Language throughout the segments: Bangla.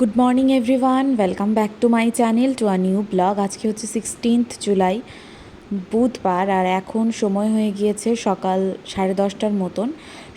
Good morning everyone welcome back to my channel to a new blog আজকে হচ্ছে সিক্সটিন্থ জুলাই বুধবার, আর এখন সময় হয়ে গিয়েছে সকাল সাড়ে দশটার মতন।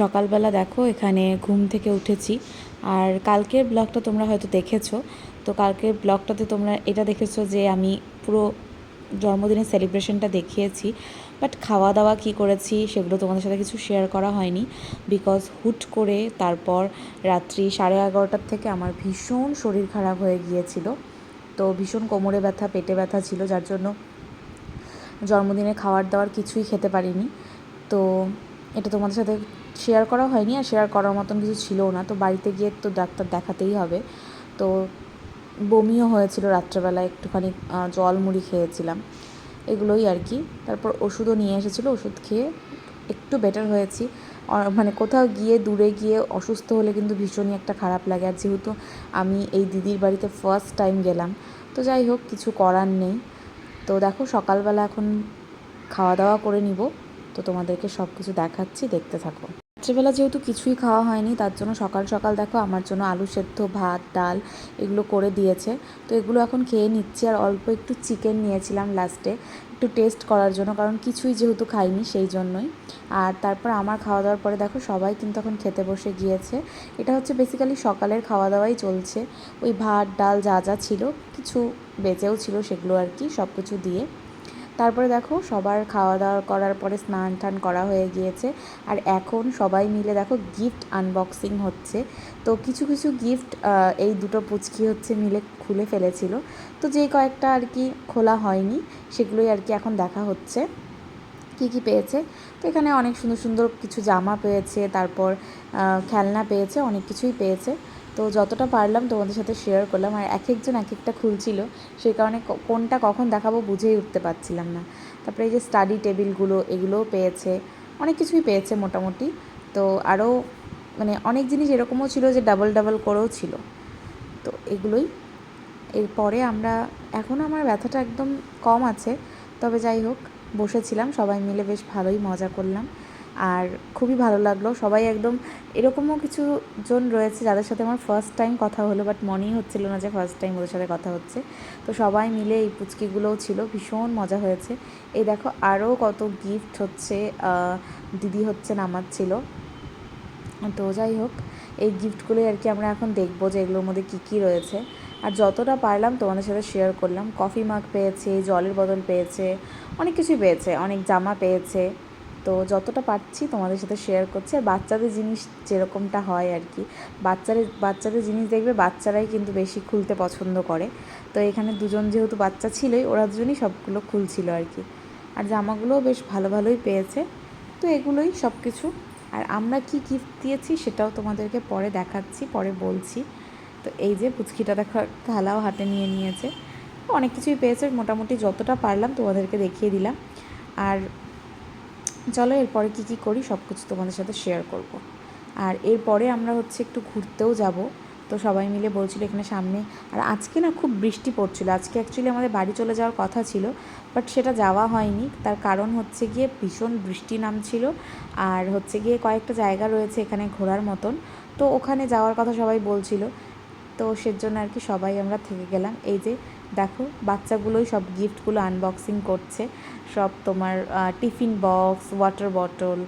সকালবেলা দেখো, এখানে ঘুম থেকে উঠেছি। আর কালকের ব্লগটা তোমরা হয়তো দেখেছ। তো কালকের ব্লগটাতে তোমরা এটা দেখেছ যে আমি পুরো জন্মদিনের সেলিব্রেশনটা দেখিয়েছি। বাট খাওয়া দাওয়া কী করেছি সেগুলো তোমাদের সাথে কিছু শেয়ার করা হয়নি বিকজ হুট করে তারপর রাত্রি সাড়ে এগারোটার থেকে আমার ভীষণ শরীর খারাপ হয়ে গিয়েছিল। তো ভীষণ কোমরে ব্যথা, পেটে ব্যথা ছিল, যার জন্য জন্মদিনে খাবার দাবার কিছুই খেতে পারিনি। তো এটা তোমাদের সাথে শেয়ার করা হয়নি আর শেয়ার করার মতন কিছু ছিলও না। তো বাড়িতে গিয়ে তো ডাক্তার দেখাতেই হবে। তো বমিও হয়েছিল রাত্রেবেলা একটুখানি জল মুড়ি খেয়েছিলাম। এগুলোই আর কি। তারপর ওষুধও নিয়ে এসেছিল, ওষুধ খেয়ে একটু বেটার হয়েছি। মানে কোথাও গিয়ে দূরে গিয়ে অসুস্থ হলে কিন্তু ভীষণই একটা খারাপ লাগে। আর যেহেতু আমি এই দিদির বাড়িতে ফার্স্ট টাইম গেলাম, তো যাই হোক, কিছু করার নেই। তো দেখো, সকালবেলা এখন খাওয়া দাওয়া করে নিব। তো তোমাদেরকে সব কিছু দেখাচ্ছি, দেখতে থাকো। রাত্রেবেলা যেহেতু কিছুই খাওয়া হয়নি, তার জন্য সকাল সকাল দেখো আমার জন্য আলু সেদ্ধ, ভাত, ডাল এগুলো করে দিয়েছে। তো এগুলো এখন খেয়ে নিচ্ছি আর অল্প একটু চিকেন নিয়েছিলাম লাস্টে একটু টেস্ট করার জন্য কারণ কিছুই যেহেতু খাইনি সেই জন্যই। আর তারপর আমার খাওয়া দাওয়ার পরে দেখো সবাই কিন্তু এখন খেতে বসে গিয়েছে। এটা হচ্ছে বেসিক্যালি সকালের খাওয়া দাওয়াই চলছে। ওই ভাত, ডাল যা যা ছিল, কিছু বেঁচেও ছিল সেগুলো আর কি সব কিছু দিয়ে। তারপরে দেখো সবার খাওয়া দাওয়া করার পরে স্নান টান করা হয়ে গিয়েছে। আর এখন সবাই মিলে দেখো গিফট আনবক্সিং হচ্ছে। তো কিছু কিছু গিফট এই দুটো পুচকি হচ্ছে মিলে খুলে ফেলেছিল। তো যে কয়েকটা আর কি খোলা হয়নি, সেগুলোই আর কি এখন দেখা হচ্ছে। কী কী পেয়েছে? তো এখানে অনেক সুন্দর সুন্দর কিছু জামা পেয়েছে, তারপর খেলনা পেয়েছে, অনেক কিছুই পেয়েছে। তো যতটা পারলাম তোমাদের সাথে শেয়ার করলাম আর এক একজন এক একটা খুলছিল সেই কারণে কোনটা কখন দেখাবো বুঝেই উঠতে পারছিলাম না। তারপরে এই যে স্টাডি টেবিলগুলো এগুলোও পেয়েছে, অনেক কিছুই পেয়েছে মোটামুটি। তো আরও মানে অনেক জিনিস এরকমও ছিল যে ডাবল ডাবল করেও ছিল। তো এগুলোই। এরপরে আমরা, এখন আমার ব্যথাটা একদম কম আছে, তবে যাই হোক, বসেছিলাম, সবাই মিলে বেশ ভালোই মজা করলাম। আর খুবই ভালো লাগল। সবাই একদম এরকমও কিছু জন রয়েছে যাদের সাথে আমার ফার্স্ট টাইম কথা হলো বাট মনেই হচ্ছিল না যে ফার্স্ট টাইম ওদের সাথে কথা হচ্ছে। তো সবাই মিলে এই পুচকিগুলোও ছিল, ভীষণ মজা হয়েছে। এই দেখো আরও কত গিফট হচ্ছে দিদি হচ্ছে নামাজ ছিল। তো যাই হোক, এই গিফটগুলোই আর কি আমরা এখন দেখব যে এগুলোর মধ্যে কী কী রয়েছে। আর যতটা পারলাম তোমাদের সাথে শেয়ার করলাম। কফি মাগ পেয়েছে, জলের বোতল পেয়েছে, অনেক কিছুই পেয়েছে, অনেক জামা পেয়েছে। তো যতটা পারছি তোমাদের সাথে শেয়ার করছি। আর বাচ্চাদের জিনিস যেরকমটা হয় আর কি বাচ্চাদের বাচ্চাদের জিনিস দেখবে বাচ্চারাই কিন্তু বেশি খুলতে পছন্দ করে। তো এখানে দুজন যেহেতু বাচ্চা ছিলই, ওরা দুজনই সবগুলো খুলছিল আর কি। আর জামাগুলোও বেশ ভালো ভালোই পেয়েছে। তো এগুলোই সব কিছু আর আমরা কি গিফট দিয়েছি সেটাও তোমাদেরকে পরে দেখাচ্ছি, পরে বলছি। তো এই যে পুচকিটা দেখো, থালাও হাতে নিয়ে নিয়েছে। অনেক কিছুই পেয়েছে, মোটামুটি যতটা পারলাম তোমাদেরকে দেখিয়ে দিলাম। আর চলো এরপরে কী কী করি সব কিছু তোমাদের সাথে শেয়ার করব। আর এরপরে আমরা হচ্ছে একটু ঘুরতেও যাব। তো সবাই মিলে বলছিল এখানে সামনে, আর আজকে না খুব বৃষ্টি পড়ছিল। আজকে অ্যাকচুয়ালি আমাদের বাড়ি চলে যাওয়ার কথা ছিল বাট সেটা যাওয়া হয়নি। তার কারণ হচ্ছে গিয়ে ভীষণ বৃষ্টি নামছিল, আর হচ্ছে গিয়ে কয়েকটা জায়গা রয়েছে এখানে ঘোরার মতন। তো ওখানে যাওয়ার কথা সবাই বলছিল। তো সেজন্য আর কি সবাই আমরা থেকে গেলাম। এই যে দেখো, বাচ্চাগুলোই সব গিফটগুলো আনবক্সিং করছে। সব তোমার টিফিন বক্স ওয়াটার বটল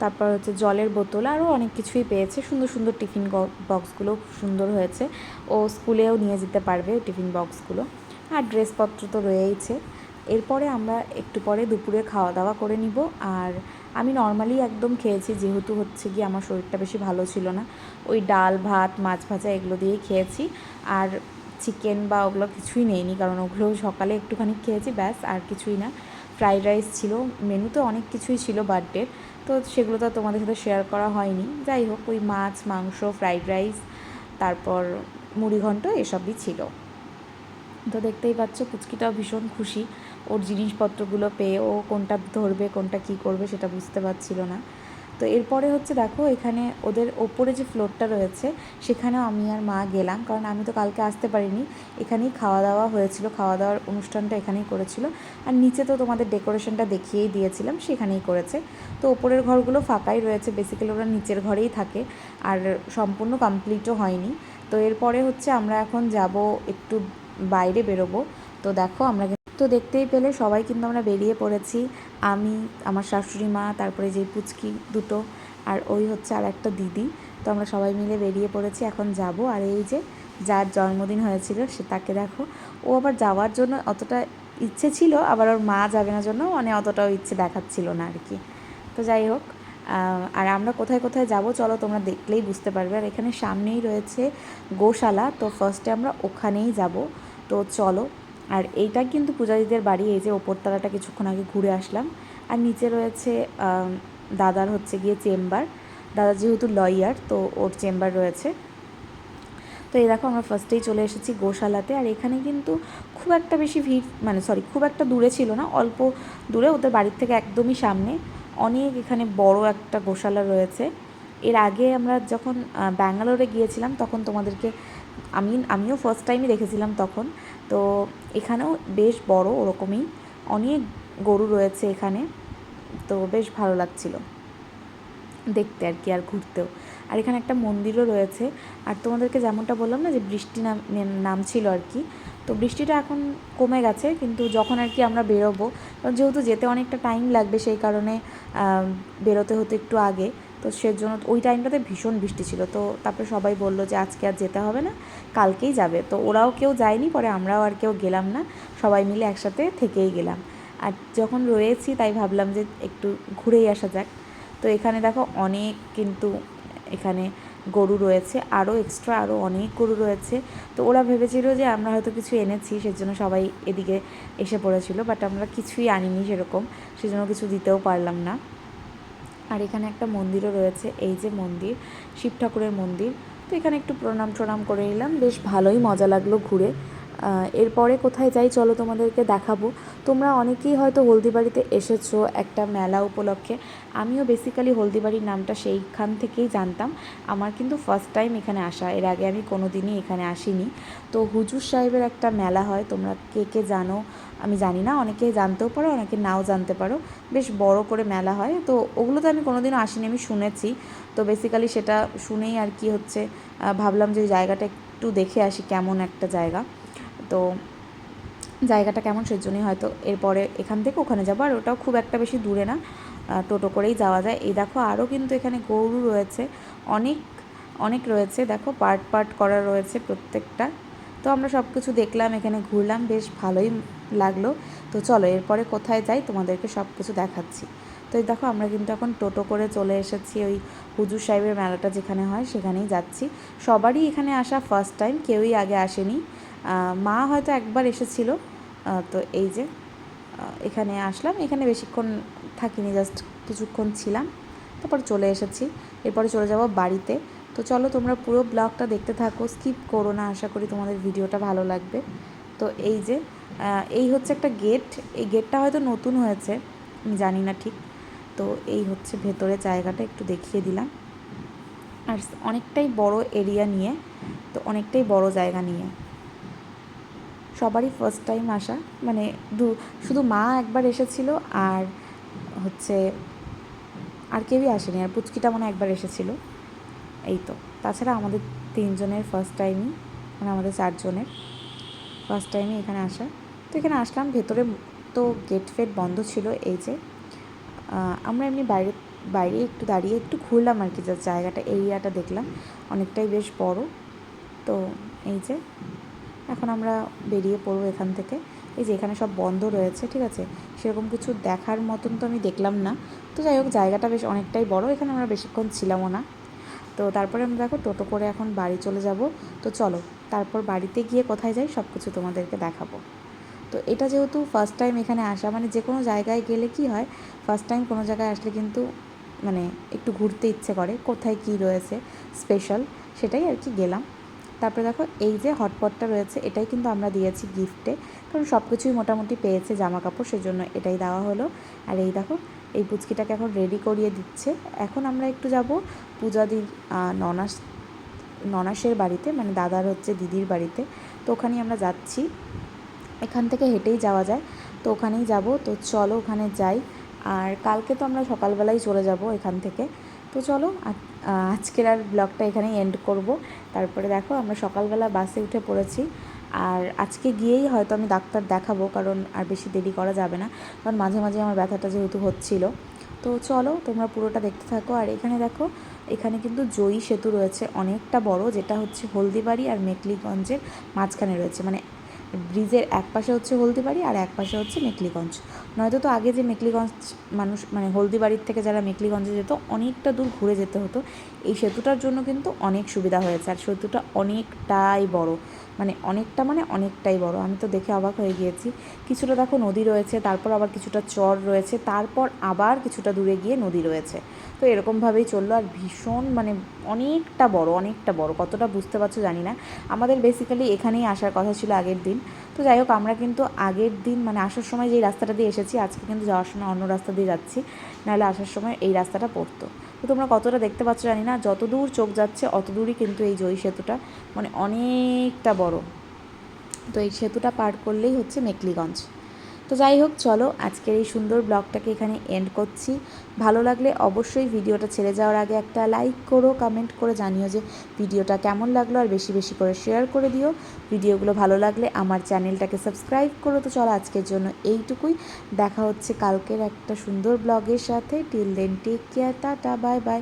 তারপর হচ্ছে জলের বোতল, আরও অনেক কিছুই পেয়েছে। সুন্দর সুন্দর টিফিন বক্সগুলো খুব সুন্দর হয়েছে। ও স্কুলেও নিয়ে যেতে পারবে টিফিন বক্সগুলো আর ড্রেসপত্র তো রয়েইছে। এরপরে আমরা একটু পরে দুপুরে খাওয়া দাওয়া করে নিব। আর আমি নর্মালি একদম খেয়েছি, যেহেতু হচ্ছে কি আমার শরীরটা বেশি ভালো ছিল না। ওই ডাল, ভাত, মাছ ভাজা এগুলো দিয়েই খেয়েছি। আর চিকেন বা ওগুলো কিছুই নেইনি, কারণ ওগুলো সকালে একটুখানি খেয়েছি, ব্যাস, আর কিছুই না। ফ্রাইড রাইস ছিল, মেনুতে অনেক কিছুই ছিল বার্থডে, তো সেগুলো তো তোমাদের সাথে শেয়ার করা হয়নি। যাই হোক, ওই মাছ, মাংস, ফ্রাইড রাইস, তারপর মুড়িঘণ্ট এসবই ছিল। তো দেখতেই পাচ্ছ, পুচকিটাও ভীষণ খুশি। ওর জিনিসপত্রগুলো পেয়ে ও কোনটা ধরবে, কোনটা কী করবে, সেটা বুঝতে পারছিল না। তো এরপরে হচ্ছে দেখো, এখানে ওদের ওপরে যে ফ্লোরটা রয়েছে, সেখানেও আমি আর মা গেলাম। কারণ আমি তো কালকে আসতে পারিনি। এখানেই খাওয়া দাওয়া হয়েছিল। খাওয়া দাওয়ার অনুষ্ঠানটা এখানেই করেছিল। আর নিচে তো তোমাদের ডেকোরেশনটা দেখিয়েই দিয়েছিলাম, সেখানেই করেছে। তো ওপরের ঘরগুলো ফাঁকাই রয়েছে। বেসিক্যালি ওরা নিচের ঘরেই থাকে। আর সম্পূর্ণ কমপ্লিটও হয়নি। তো এরপরে হচ্ছে আমরা এখন যাব একটু বাইরে বেরোবো। তো দেখো আমরা তো দেখতেই পেলে সবাই কিন্তু আমরা বেরিয়ে পড়েছি। আমি, আমার শাশুড়ি মা, তারপরে যে পুচকি দুটো আর ওই হচ্ছে আর একটা দিদি। তো আমরা সবাই মিলে বেরিয়ে পড়েছি, এখন যাব। আর এই যে যার জন্মদিন হয়েছিল সে তাকে দেখো। ও আবার যাওয়ার জন্য অতটা ইচ্ছে ছিল, আবার ওর মা যাবে না জন্য মানে অতটাও ইচ্ছে দেখাচ্ছিল না আর কি। তো যাই হোক আর আমরা কোথায় কোথায় যাব চলো তোমরা দেখলেই বুঝতে পারবে। আর এখানে সামনেই রয়েছে গোশালা, তো ফার্স্টে আমরা ওখানেই যাব। তো চলো আর এইটা কিন্তু পূজাদিদের বাড়ি, এই যে ওপরতলাটা কিছুক্ষণ আগে ঘুরে আসলাম। আর নিচে রয়েছে দাদার হচ্ছে গিয়ে চেম্বার। দাদা যেহেতু লয়ার, তো ওর চেম্বার রয়েছে। তো এই দেখো আমরা ফার্স্টেই চলে এসেছি গোশালাতে। আর এখানে কিন্তু খুব একটা বেশি ভিড় মানে সরি খুব একটা দূরে ছিল না, অল্প দূরে। ওদের বাড়ির থেকে একদমই সামনে। অনেক এখানে বড় একটা গোশালা রয়েছে। এর আগে আমরা যখন ব্যাঙ্গালোরে গিয়েছিলাম, তখন তোমাদেরকে আমি আমিও ফার্স্ট টাইমই দেখেছিলাম তখন। তো এখানেও বেশ বড় ওরকমই। অনেক গরু রয়েছে এখানে। তো বেশ ভালো লাগছিল দেখতে আর কি আর ঘুরতেও। আর এখানে একটা মন্দিরও রয়েছে। আর তোমাদেরকে যেমনটা বললাম না যে বৃষ্টি নাম নাম ছিল আর কি। তো বৃষ্টিটা এখন কমে গেছে, কিন্তু যখন আর কি আমরা বেরোবো, যেহেতু যেতে অনেকটা টাইম লাগবে সেই কারণে বেরোতে হতো একটু আগে। তো সেজন্য ওই টাইমটাতে ভীষণ বৃষ্টি ছিল। তো তারপরে সবাই বলল যে, আজকে আর যেতে হবে না, কালকেই যাবে। তো ওরাও কেউ যায়নি, পরে আমরাও আর কেউ গেলাম না। সবাই মিলে একসাথে থেকেই গেলাম। আর যখন রয়েছি তাই ভাবলাম যে, একটু ঘুরেই আসা যাক। তো এখানে দেখো অনেক কিন্তু এখানে গরু রয়েছে আরও এক্সট্রা আরও অনেক গরু রয়েছে। তো ওরা ভেবেছিল যে, আমরা হয়তো কিছু এনেছি, সেজন্য সবাই এদিকে এসে পড়েছিল। বাট আমরা কিছুই আনিনি সেরকম, সেজন্য কিছু দিতেও পারলাম না। আর এখানে একটা মন্দিরও রয়েছে, এই যে মন্দির, শিব ঠাকুরের মন্দির। তো এখানে একটু প্রণাম টোনাম করে নিলাম বেশ ভালোই মজা লাগল ঘুরে। এরপরে কোথায় যাই চলো তোমাদেরকে দেখাবো। তোমরা অনেকেই হয়তো হলদিবাড়িতে এসেছ একটা মেলা উপলক্ষে। আমিও বেসিক্যালি হলদিবাড়ির নামটা সেইখান থেকেই জানতাম। আমার কিন্তু ফার্স্ট টাইম এখানে আসা। এর আগে আমি কোনো দিনই এখানে আসিনি। তো হুজুর সাহেবের একটা মেলা হয়। তোমরা কে কে জানো? আমি জানি না। অনেকে জানতেও পারো, অনেকে নাও জানতে পারো। বেশ বড় করে মেলা হয়। তো ওগুলোতে আমি কোনোদিনও আসিনি, আমি শুনেছি। তো বেসিক্যালি সেটা শুনেই আর কি হচ্ছে। ভাবলাম যে জায়গাটা একটু দেখে আসি, কেমন একটা জায়গা। তো জায়গাটা কেমন সেজন্যই হয়তো এরপরে এখান থেকে ওখানে যাব। আর ওটাও খুব একটা বেশি দূরে না টোটো করেই যাওয়া যায়। এই দেখো আরও কিন্তু এখানে গরু রয়েছে, অনেক অনেক রয়েছে। দেখো পার্ট পার্ট করা রয়েছে প্রত্যেকটা। তো আমরা সব কিছু দেখলাম, এখানে ঘুরলাম, বেশ ভালোই লাগল। তো চলো এরপরে কোথায় যাই তোমাদেরকে সব কিছু দেখাচ্ছি। তো এই দেখো আমরা কিন্তু এখন টোটো করে চলে এসেছি ওই হুজুর সাহেবের মেলাটা যেখানে হয় সেখানেই যাচ্ছি। সবারই এখানে আসা ফার্স্ট টাইম কেউই আগে আসেনি। মা হয়তো একবার এসেছিল তো এই যে এখানে আসলাম। এখানে বেশিক্ষণ থাকিনি জাস্ট কিছুক্ষণ ছিলাম, তারপর চলে এসেছি। এরপরে চলে যাব বাড়িতে। তো চলো তোমরা পুরো ব্লগটা দেখতে থাকো স্কিপ করো না, আশা করি তোমাদের ভিডিওটা ভালো লাগবে। তো এই যে এই হচ্ছে একটা গেট এই গেটটা হয়তো নতুন হয়েছে, আমি জানি না ঠিক। তো এই হচ্ছে ভেতরে জায়গাটা, একটু দেখিয়ে দিলাম। আর অনেকটাই বড় এরিয়া নিয়ে, তো অনেকটাই বড় জায়গা নিয়ে। সবারই ফার্স্ট টাইম আসা। মানে দু, শুধু মা একবার এসেছিল আর হচ্ছে আর কেউই আসেনি। আর পুচকিটা মনে একবার এসেছিল। এই তো। তাছাড়া আমাদের তিনজনের ফার্স্ট টাইমই মানে আমাদের চারজনের ফার্স্ট টাইমই এখানে আসা। তো এখানে আসলাম। ভেতরে তো গেট ফেট বন্ধ ছিল এই যে। আমরা এমনি বাইরে বাইরে একটু দাঁড়িয়ে একটু ঘুরলাম আর কি। জায়গাটা এরিয়াটা দেখলাম। অনেকটাই বেশ বড়। তো এই যে এখন আমরা বেরিয়ে পড়ব এখান থেকে। এই যে এখানে সব বন্ধ রয়েছে, ঠিক আছে? সেরকম কিছু দেখার মতন তো আমি দেখলাম না। তো যাই হোক, জায়গাটা বেশ অনেকটাই বড়, এখানে আমরা বেশিক্ষণ ছিলামও না। তো তারপরে আমরা দেখো টোটো করে এখন বাড়ি চলে যাব। তো চলো, তারপর বাড়িতে গিয়ে কোথায় যাই সব কিছু তোমাদেরকে দেখাবো। তো এটা যেহেতু ফার্স্ট টাইম এখানে আসা মানে যে কোনো জায়গায় গেলে কি হয় ফার্স্ট টাইম কোনো জায়গায় আসলে কিন্তু মানে একটু ঘুরতে ইচ্ছে করে, কোথায় কি রয়েছে স্পেশাল সেটাই আর কি গেলাম। তারপরে দেখো, এই যে হটপটটা রয়েছে, এটাই কিন্তু আমরা দিয়েছি গিফটে। কারণ সব কিছুই মোটামুটি পেয়েছে জামা কাপড় সেজন্য এটাই দেওয়া হলো। আর এই দেখো, এই পুচকিটাকে এখন রেডি করিয়ে দিচ্ছে। এখন আমরা একটু যাব পূজাদির ননাস, ননাসের বাড়িতে মানে দাদার হচ্ছে দিদির বাড়িতে। তো ওখানেই আমরা যাচ্ছি। এখান থেকে হেঁটেই যাওয়া যায়। তো ওখানেই যাব। তো চলো ওখানে যাই। আর কালকে তো আমরা সকালবেলাই চলে যাব এখান থেকে। তো চলো আজ- আজকের আর ব্লগটা এখানেই এন্ড করব। তারপরে দেখো আমরা সকালবেলা বাসে উঠে পড়েছি। আর আজকে গিয়েই হয়তো আমি ডাক্তার দেখাবো, কারণ আর বেশি দেরি করা যাবে না, কারণ মাঝে মাঝে আমার ব্যথাটা যেহেতু হচ্ছিল। তো চলো, তোমরা পুরোটা দেখতে থাকো। আর এখানে দেখো, এখানে কিন্তু জয়ী সেতু রয়েছে, অনেকটা বড়, যেটা হচ্ছে হলদিবাড়ি আর মেকলিগঞ্জের মাঝখানে রয়েছে। মানে ব্রিজের এক পাশে হচ্ছে হলদিবাড়ি আর এক পাশে হচ্ছে মেকলিগঞ্জ। নয়তো তো আগে যে মেকলিগঞ্জ মানুষ মানে হলদিবাড়ির থেকে যারা মেকলিগঞ্জে যেত, অনেকটা দূর ঘুরে যেতে হতো। এই সেতুটার জন্য কিন্তু অনেক সুবিধা হয়েছে আর সেতুটা অনেকটাই বড়। মানে অনেকটা মানে অনেকটাই বড়। আমি তো দেখে অবাক হয়ে গিয়েছি। কিছুটা দেখো নদী রয়েছে, তারপর আবার কিছুটা চর রয়েছে, তারপর আবার কিছুটা দূরে গিয়ে নদী রয়েছে। তো এরকমভাবেই চলল। আর ভীষণ মানে অনেকটা বড় অনেকটা বড়, কতটা বুঝতে পারছ জানি না। আমাদের বেসিক্যালি এখানেই আসার কথা ছিল আগের দিন। তো যাই হোক, আমরা কিন্তু আগের দিন মানে আসার সময় যেই রাস্তাটা দিয়ে এসেছি, আজকে কিন্তু যাওয়ার সময় অন্য রাস্তা দিয়ে যাচ্ছি। নাহলে আসার সময় এই রাস্তাটা পড়তো। তো তোমরা কতটা দেখতে পাচ্ছ জানি না যত দূর চোখ যাচ্ছে অত দূরই কিন্তু এই জয়ী সেতুটা মানে অনেকটা বড়। তো এই সেতুটা পার করলেই হচ্ছে মেকলিগঞ্জ। তো যাই হোক, চলো আজকের এই সুন্দর ব্লগটাকে এখানে এন্ড করছি। ভালো লাগলে অবশ্যই ভিডিওটা ছেড়ে যাওয়ার আগে একটা লাইক করো কমেন্ট করে জানিও যে ভিডিওটা কেমন লাগল আর বেশি বেশি করে শেয়ার করে দিও। ভিডিওগুলো ভালো লাগলে আমার চ্যানেলটাকে সাবস্ক্রাইব করো। তো চলো আজকের জন্য এইটুকুই। দেখা হচ্ছে কালকের একটা সুন্দর ব্লগের সাথে। Till then take care tata bye bye